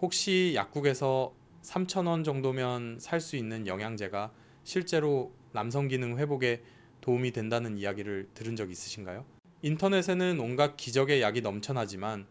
혹시 약국에서 3,000원 정도면 살 수 있는 영양제가 실제로 남성 기능 회복에 도움이 된다는 이야기를 들은 적 있으신가요? 인터넷에는 온갖 기적의 약이 넘쳐나지만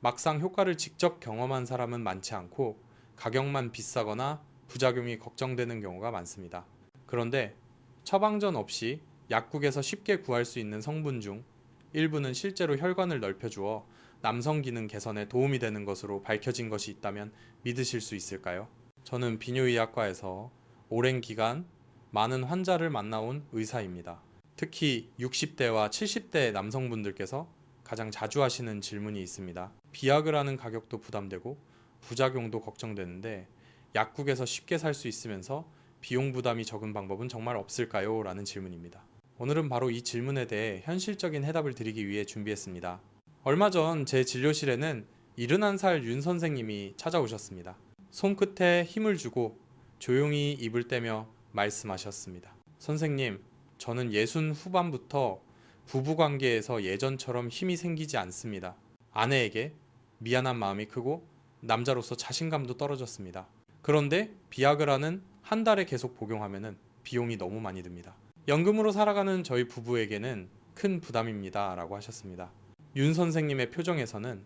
막상 효과를 직접 경험한 사람은 많지 않고 가격만 비싸거나 부작용이 걱정되는 경우가 많습니다. 그런데 처방전 없이 약국에서 쉽게 구할 수 있는 성분 중 일부는 실제로 혈관을 넓혀주어 남성 기능 개선에 도움이 되는 것으로 밝혀진 것이 있다면 믿으실 수 있을까요? 저는 비뇨의학과에서 오랜 기간 많은 환자를 만나온 의사입니다. 특히 60대와 70대 남성분들께서 가장 자주 하시는 질문이 있습니다. 비약을하는 가격도 부담되고 부작용도 걱정되는데 약국에서 쉽게 살 수 있으면서 비용 부담이 적은 방법은 정말 없을까요? 라는 질문입니다. 오늘은 바로 이 질문에 대해 현실적인 해답을 드리기 위해 준비했습니다. 얼마 전 제 진료실에는 71살 윤 선생님이 찾아오셨습니다. 손끝에 힘을 주고 조용히 입을 떼며 말씀하셨습니다. 선생님, 저는 예순 후반부터 부부 관계에서 예전처럼 힘이 생기지 않습니다. 아내에게 미안한 마음이 크고 남자로서 자신감도 떨어졌습니다. 그런데 비아그라는 한 달에 계속 복용하면 비용이 너무 많이 듭니다. 연금으로 살아가는 저희 부부에게는 큰 부담입니다. 라고 하셨습니다. 윤 선생님의 표정에서는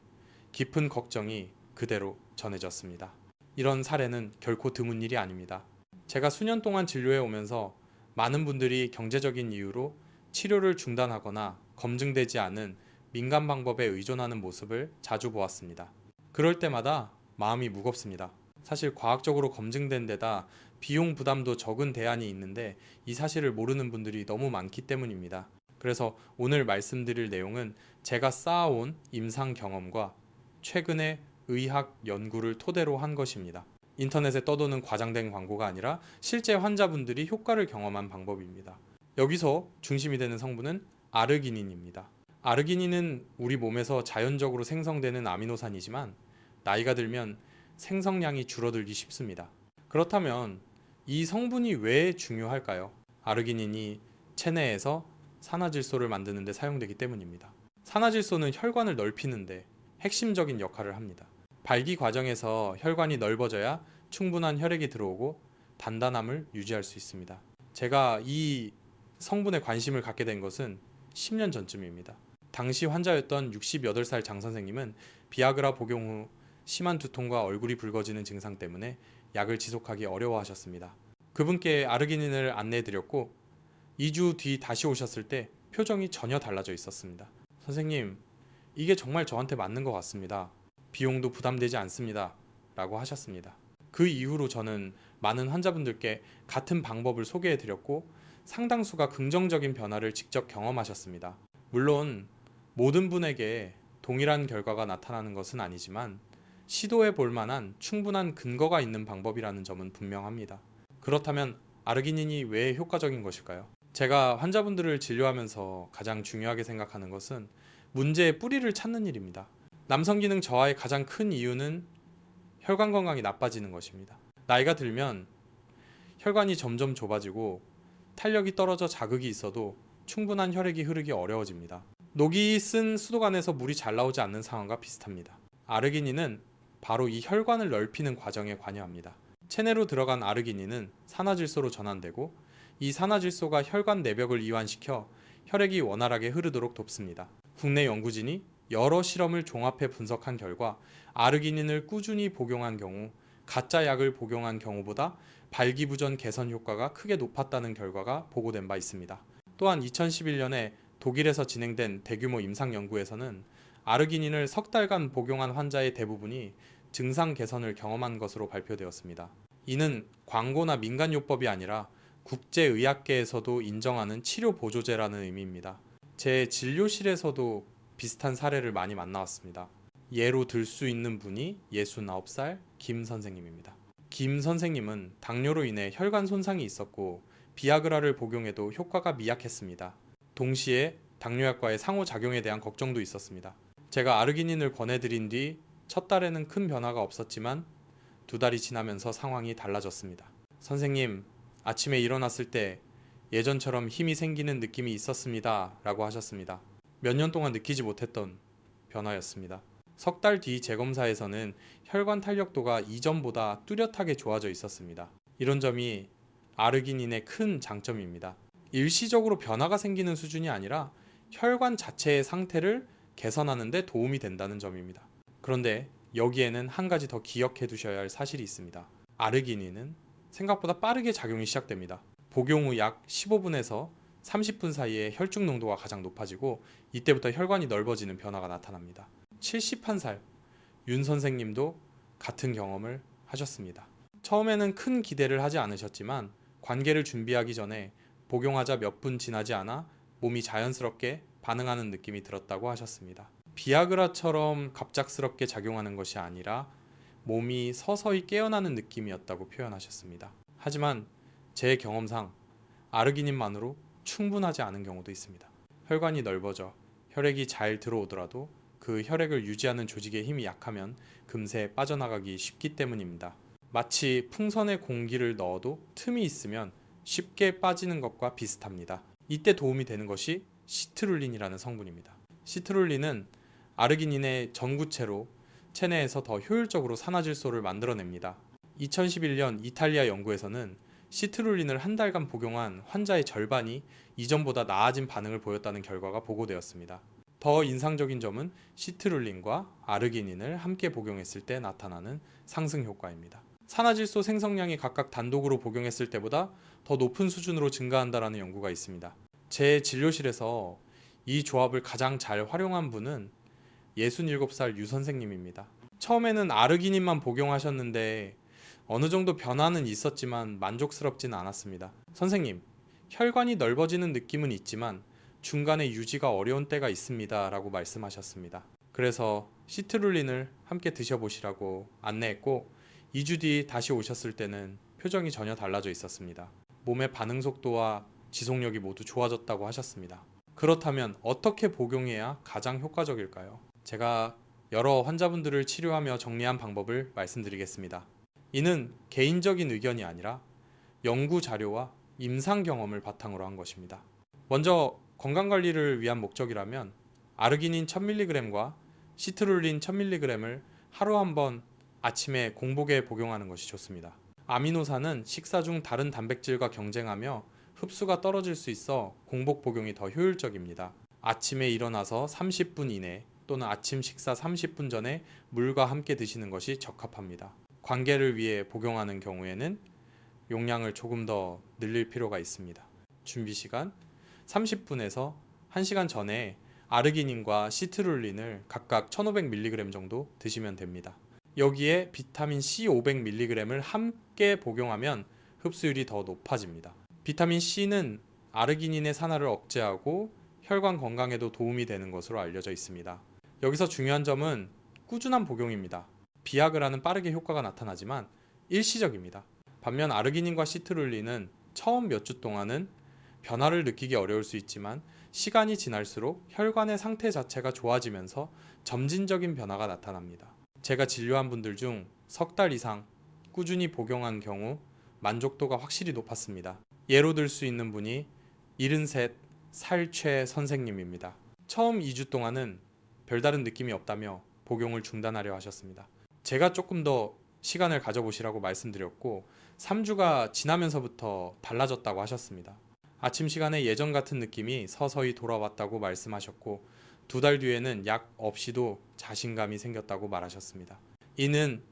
깊은 걱정이 그대로 전해졌습니다. 이런 사례는 결코 드문 일이 아닙니다. 제가 수년 동안 진료해 오면서 많은 분들이 경제적인 이유로 치료를 중단하거나 검증되지 않은 민간 방법에 의존하는 모습을 자주 보았습니다. 그럴 때마다 마음이 무겁습니다. 사실 과학적으로 검증된 데다 비용 부담도 적은 대안이 있는데 이 사실을 모르는 분들이 너무 많기 때문입니다. 그래서 오늘 말씀드릴 내용은 제가 쌓아온 임상 경험과 최근의 의학 연구를 토대로 한 것입니다. 인터넷에 떠도는 과장된 광고가 아니라 실제 환자분들이 효과를 경험한 방법입니다. 여기서 중심이 되는 성분은 아르기닌입니다. 아르기닌은 우리 몸에서 자연적으로 생성되는 아미노산이지만 나이가 들면 생성량이 줄어들기 쉽습니다. 그렇다면 이 성분이 왜 중요할까요? 아르기닌이 체내에서 산화질소를 만드는 데 사용되기 때문입니다. 산화질소는 혈관을 넓히는데 핵심적인 역할을 합니다. 발기 과정에서 혈관이 넓어져야 충분한 혈액이 들어오고 단단함을 유지할 수 있습니다. 제가 이 성분에 관심을 갖게 된 것은 10년 전쯤입니다. 당시 환자였던 68살 장 선생님은 비아그라 복용 후 심한 두통과 얼굴이 붉어지는 증상 때문에 약을 지속하기 어려워하셨습니다. 그분께 아르기닌을 안내해 드렸고 2주 뒤 다시 오셨을 때 표정이 전혀 달라져 있었습니다. 선생님, 이게 정말 저한테 맞는 것 같습니다. 비용도 부담되지 않습니다. 라고 하셨습니다. 그 이후로 저는 많은 환자분들께 같은 방법을 소개해 드렸고 상당수가 긍정적인 변화를 직접 경험하셨습니다. 물론 모든 분에게 동일한 결과가 나타나는 것은 아니지만 시도해 볼 만한 충분한 근거가 있는 방법이라는 점은 분명합니다. 그렇다면 아르기닌이 왜 효과적인 것일까요? 제가 환자분들을 진료하면서 가장 중요하게 생각하는 것은 문제의 뿌리를 찾는 일입니다. 남성 기능 저하의 가장 큰 이유는 혈관 건강이 나빠지는 것입니다. 나이가 들면 혈관이 점점 좁아지고 탄력이 떨어져 자극이 있어도 충분한 혈액이 흐르기 어려워집니다. 녹이 쓴 수도관에서 물이 잘 나오지 않는 상황과 비슷합니다. 아르기닌은 바로 이 혈관을 넓히는 과정에 관여합니다. 체내로 들어간 아르기닌은 산화질소로 전환되고 이 산화질소가 혈관 내벽을 이완시켜 혈액이 원활하게 흐르도록 돕습니다. 국내 연구진이 여러 실험을 종합해 분석한 결과 아르기닌을 꾸준히 복용한 경우 가짜 약을 복용한 경우보다 발기부전 개선 효과가 크게 높았다는 결과가 보고된 바 있습니다. 또한 2011년에 독일에서 진행된 대규모 임상 연구에서는 아르기닌을 석 달간 복용한 환자의 대부분이 증상 개선을 경험한 것으로 발표되었습니다. 이는 광고나 민간요법이 아니라 국제의학계에서도 인정하는 치료 보조제라는 의미입니다. 제 진료실에서도 비슷한 사례를 많이 만나왔습니다. 예로 들 수 있는 분이 69살 김 선생님입니다. 김 선생님은 당뇨로 인해 혈관 손상이 있었고 비아그라를 복용해도 효과가 미약했습니다. 동시에 당뇨약과의 상호작용에 대한 걱정도 있었습니다. 제가 아르기닌을 권해드린 뒤 첫 달에는 큰 변화가 없었지만 두 달이 지나면서 상황이 달라졌습니다. 선생님, 아침에 일어났을 때 예전처럼 힘이 생기는 느낌이 있었습니다. 라고 하셨습니다. 몇 년 동안 느끼지 못했던 변화였습니다. 석 달 뒤 재검사에서는 혈관 탄력도가 이전보다 뚜렷하게 좋아져 있었습니다. 이런 점이 아르기닌의 큰 장점입니다. 일시적으로 변화가 생기는 수준이 아니라 혈관 자체의 상태를 개선하는 데 도움이 된다는 점입니다. 그런데 여기에는 한 가지 더 기억해 두셔야 할 사실이 있습니다. 아르기닌은 생각보다 빠르게 작용이 시작됩니다. 복용 후 약 15분에서 30분 사이에 혈중 농도가 가장 높아지고 이때부터 혈관이 넓어지는 변화가 나타납니다. 71살 윤 선생님도 같은 경험을 하셨습니다. 처음에는 큰 기대를 하지 않으셨지만 관계를 준비하기 전에 복용하자 몇 분 지나지 않아 몸이 자연스럽게 반응하는 느낌이 들었다고 하셨습니다. 비아그라처럼 갑작스럽게 작용하는 것이 아니라 몸이 서서히 깨어나는 느낌이었다고 표현하셨습니다. 하지만 제 경험상 아르기닌만으로 충분하지 않은 경우도 있습니다. 혈관이 넓어져 혈액이 잘 들어오더라도 그 혈액을 유지하는 조직의 힘이 약하면 금세 빠져나가기 쉽기 때문입니다. 마치 풍선에 공기를 넣어도 틈이 있으면 쉽게 빠지는 것과 비슷합니다. 이때 도움이 되는 것이 시트룰린이라는 성분입니다. 시트룰린은 아르기닌의 전구체로 체내에서 더 효율적으로 산화질소를 만들어냅니다. 2011년 이탈리아 연구에서는 시트룰린을 한 달간 복용한 환자의 절반이 이전보다 나아진 반응을 보였다는 결과가 보고되었습니다. 더 인상적인 점은 시트룰린과 아르기닌을 함께 복용했을 때 나타나는 상승 효과입니다. 산화질소 생성량이 각각 단독으로 복용했을 때보다 더 높은 수준으로 증가한다라는 연구가 있습니다. 제 진료실에서 이 조합을 가장 잘 활용한 분은 67살 유 선생님입니다. 처음에는 아르기닌만 복용하셨는데 어느 정도 변화는 있었지만 만족스럽진 않았습니다. 선생님, 혈관이 넓어지는 느낌은 있지만 중간에 유지가 어려운 때가 있습니다. 라고 말씀하셨습니다. 그래서 시트룰린을 함께 드셔보시라고 안내했고 2주 뒤 다시 오셨을 때는 표정이 전혀 달라져 있었습니다. 몸의 반응 속도와 지속력이 모두 좋아졌다고 하셨습니다. 그렇다면 어떻게 복용해야 가장 효과적일까요? 제가 여러 환자분들을 치료하며 정리한 방법을 말씀드리겠습니다. 이는 개인적인 의견이 아니라 연구 자료와 임상 경험을 바탕으로 한 것입니다. 먼저 건강 관리를 위한 목적이라면 아르기닌 1000mg과 시트룰린 1000mg을 하루 한 번 아침에 공복에 복용하는 것이 좋습니다. 아미노산은 식사 중 다른 단백질과 경쟁하며 흡수가 떨어질 수 있어 공복 복용이 더 효율적입니다. 아침에 일어나서 30분 이내 또는 아침 식사 30분 전에 물과 함께 드시는 것이 적합합니다. 관계를 위해 복용하는 경우에는 용량을 조금 더 늘릴 필요가 있습니다. 준비 시간 30분에서 1시간 전에 아르기닌과 시트룰린을 각각 1500mg 정도 드시면 됩니다. 여기에 비타민 C 500mg을 함께 복용하면 흡수율이 더 높아집니다. 비타민 C는 아르기닌의 산화를 억제하고 혈관 건강에도 도움이 되는 것으로 알려져 있습니다. 여기서 중요한 점은 꾸준한 복용입니다. 비아그라는 빠르게 효과가 나타나지만 일시적입니다. 반면 아르기닌과 시트룰린은 처음 몇 주 동안은 변화를 느끼기 어려울 수 있지만 시간이 지날수록 혈관의 상태 자체가 좋아지면서 점진적인 변화가 나타납니다. 제가 진료한 분들 중 석 달 이상 꾸준히 복용한 경우 만족도가 확실히 높았습니다. 예로 들 수 있는 분이 73 살최 선생님입니다. 처음 2주 동안은 별다른 느낌이 없다며 복용을 중단하려 하셨습니다. 제가 조금 더 시간을 가져보시라고 말씀드렸고 3주가 지나면서부터 달라졌다고 하셨습니다. 아침 시간에 예전 같은 느낌이 서서히 돌아왔다고 말씀하셨고 두 달 뒤에는 약 없이도 자신감이 생겼다고 말하셨습니다. 이는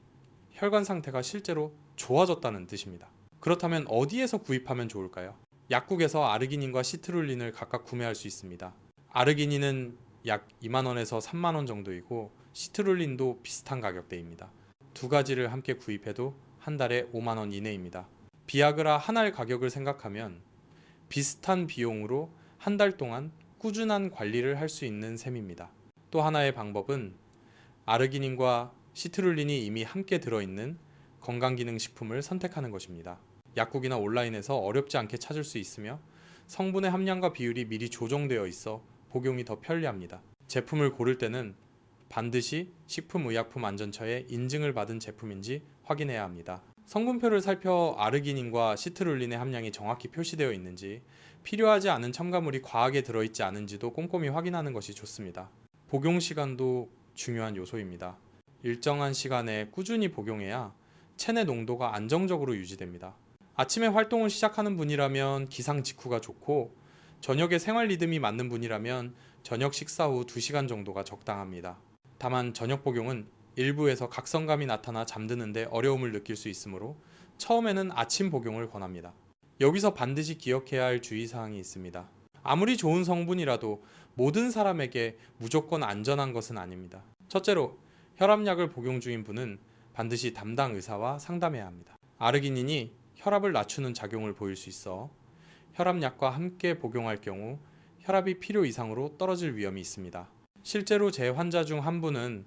혈관 상태가 실제로 좋아졌다는 뜻입니다. 그렇다면 어디에서 구입하면 좋을까요? 약국에서 아르기닌과 시트룰린을 각각 구매할 수 있습니다. 아르기닌은 약 2만 원에서 3만 원 정도이고 시트룰린도 비슷한 가격대입니다. 두 가지를 함께 구입해도 한 달에 5만 원 이내입니다. 비아그라 한 알 가격을 생각하면 비슷한 비용으로 한 달 동안 꾸준한 관리를 할 수 있는 셈입니다. 또 하나의 방법은 아르기닌과 시트룰린이 이미 함께 들어있는 건강기능식품을 선택하는 것입니다. 약국이나 온라인에서 어렵지 않게 찾을 수 있으며 성분의 함량과 비율이 미리 조정되어 있어 복용이 더 편리합니다. 제품을 고를 때는 반드시 식품의약품안전처의 인증을 받은 제품인지 확인해야 합니다. 성분표를 살펴 아르기닌과 시트룰린의 함량이 정확히 표시되어 있는지 필요하지 않은 첨가물이 과하게 들어있지 않은지도 꼼꼼히 확인하는 것이 좋습니다. 복용 시간도 중요한 요소입니다. 일정한 시간에 꾸준히 복용해야 체내 농도가 안정적으로 유지됩니다. 아침에 활동을 시작하는 분이라면 기상 직후가 좋고 저녁에 생활 리듬이 맞는 분이라면 저녁 식사 후 2시간 정도가 적당합니다. 다만 저녁 복용은 일부에서 각성감이 나타나 잠드는데 어려움을 느낄 수 있으므로 처음에는 아침 복용을 권합니다. 여기서 반드시 기억해야 할 주의사항이 있습니다. 아무리 좋은 성분이라도 모든 사람에게 무조건 안전한 것은 아닙니다. 첫째로 혈압약을 복용 중인 분은 반드시 담당 의사와 상담해야 합니다. 아르기닌이 혈압을 낮추는 작용을 보일 수 있어 혈압약과 함께 복용할 경우 혈압이 필요 이상으로 떨어질 위험이 있습니다. 실제로 제 환자 중 한 분은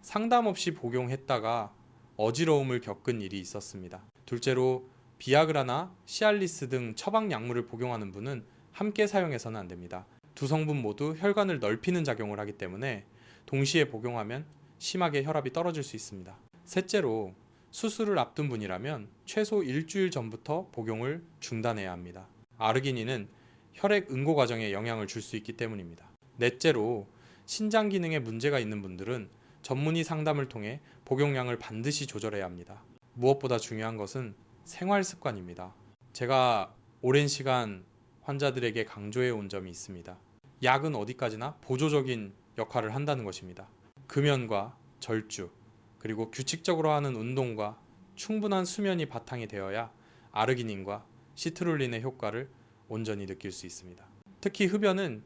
상담 없이 복용했다가 어지러움을 겪은 일이 있었습니다. 둘째로 비아그라나 시알리스 등 처방 약물을 복용하는 분은 함께 사용해서는 안 됩니다. 두 성분 모두 혈관을 넓히는 작용을 하기 때문에 동시에 복용하면 심하게 혈압이 떨어질 수 있습니다. 셋째로 수술을 앞둔 분이라면 최소 일주일 전부터 복용을 중단해야 합니다. 아르기닌은 혈액 응고 과정에 영향을 줄 수 있기 때문입니다. 넷째로 신장 기능에 문제가 있는 분들은 전문의 상담을 통해 복용량을 반드시 조절해야 합니다. 무엇보다 중요한 것은 생활 습관입니다. 제가 오랜 시간 환자들에게 강조해 온 점이 있습니다. 약은 어디까지나 보조적인 역할을 한다는 것입니다. 금연과 절주, 그리고 규칙적으로 하는 운동과 충분한 수면이 바탕이 되어야 아르기닌과 시트룰린의 효과를 온전히 느낄 수 있습니다. 특히 흡연은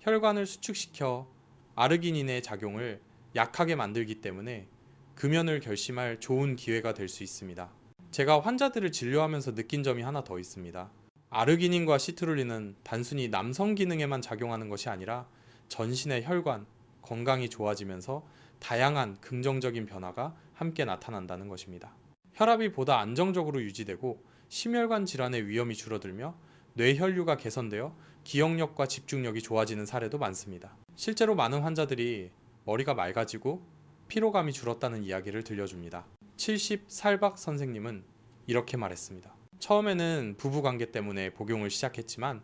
혈관을 수축시켜 아르기닌의 작용을 약하게 만들기 때문에 금연을 결심할 좋은 기회가 될 수 있습니다. 제가 환자들을 진료하면서 느낀 점이 하나 더 있습니다. 아르기닌과 시트룰린은 단순히 남성 기능에만 작용하는 것이 아니라 전신의 혈관, 건강이 좋아지면서 다양한 긍정적인 변화가 함께 나타난다는 것입니다. 혈압이 보다 안정적으로 유지되고 심혈관 질환의 위험이 줄어들며 뇌혈류가 개선되어 기억력과 집중력이 좋아지는 사례도 많습니다. 실제로 많은 환자들이 머리가 맑아지고 피로감이 줄었다는 이야기를 들려줍니다. 70 살박 선생님은 이렇게 말했습니다. 처음에는 부부 관계 때문에 복용을 시작했지만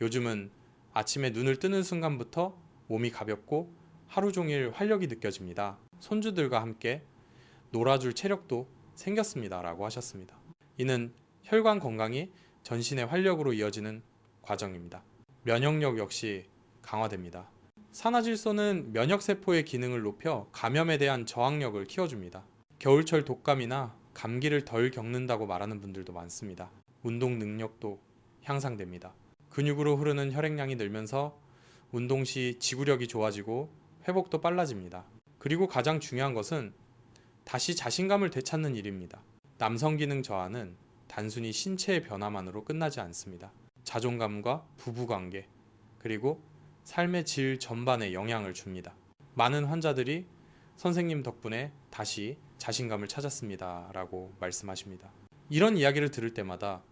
요즘은 아침에 눈을 뜨는 순간부터 몸이 가볍고 하루 종일 활력이 느껴집니다. 손주들과 함께 놀아줄 체력도 생겼습니다. 라고 하셨습니다. 이는 혈관 건강이 전신의 활력으로 이어지는 과정입니다. 면역력 역시 강화됩니다. 산화질소는 면역세포의 기능을 높여 감염에 대한 저항력을 키워줍니다. 겨울철 독감이나 감기를 덜 겪는다고 말하는 분들도 많습니다. 운동 능력도 향상됩니다. 근육으로 흐르는 혈액량이 늘면서 운동 시 지구력이 좋아지고 회복도 빨라집니다. 그리고 가장 중요한 것은 다시 자신감을 되찾는 일입니다. 남성 기능 저하는 단순히 신체의 변화만으로 끝나지 않습니다. 자존감과 부부관계, 그리고 삶의 질 전반에 영향을 줍니다. 많은 환자들이 선생님 덕분에 다시 자신감을 찾았습니다. 라고 말씀하십니다. 이런 이야기를 들을 때마다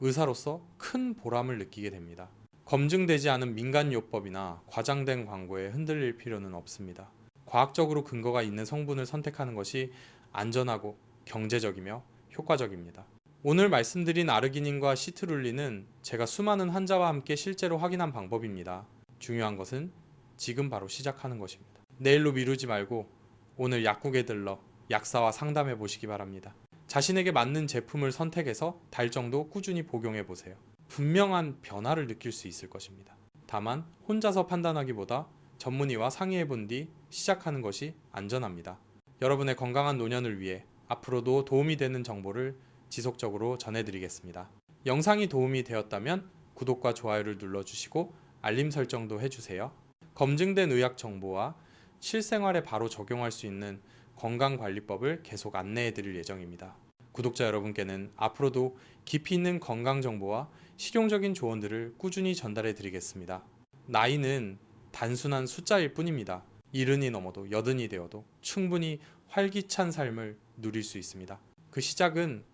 의사로서 큰 보람을 느끼게 됩니다. 검증되지 않은 민간요법이나 과장된 광고에 흔들릴 필요는 없습니다. 과학적으로 근거가 있는 성분을 선택하는 것이 안전하고 경제적이며 효과적입니다. 오늘 말씀드린 아르기닌과 시트룰린은 제가 수많은 환자와 함께 실제로 확인한 방법입니다. 중요한 것은 지금 바로 시작하는 것입니다. 내일로 미루지 말고 오늘 약국에 들러 약사와 상담해 보시기 바랍니다. 자신에게 맞는 제품을 선택해서 달 정도 꾸준히 복용해 보세요. 분명한 변화를 느낄 수 있을 것입니다. 다만 혼자서 판단하기보다 전문의와 상의해 본 뒤 시작하는 것이 안전합니다. 여러분의 건강한 노년을 위해 앞으로도 도움이 되는 정보를 지속적으로 전해드리겠습니다. 영상이 도움이 되었다면 구독과 좋아요를 눌러주시고 알림 설정도 해주세요. 검증된 의학 정보와 실생활에 바로 적용할 수 있는 건강관리법을 계속 안내해 드릴 예정입니다. 구독자 여러분께는 앞으로도 깊이 있는 건강 정보와 실용적인 조언들을 꾸준히 전달해 드리겠습니다. 나이는 단순한 숫자일 뿐입니다. 이른이 넘어도 여든이 되어도 충분히 활기찬 삶을 누릴 수 있습니다. 그 시작은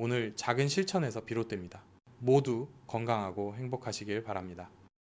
오늘 작은 실천에서 비롯됩니다. 모두 건강하고 행복하시길 바랍니다.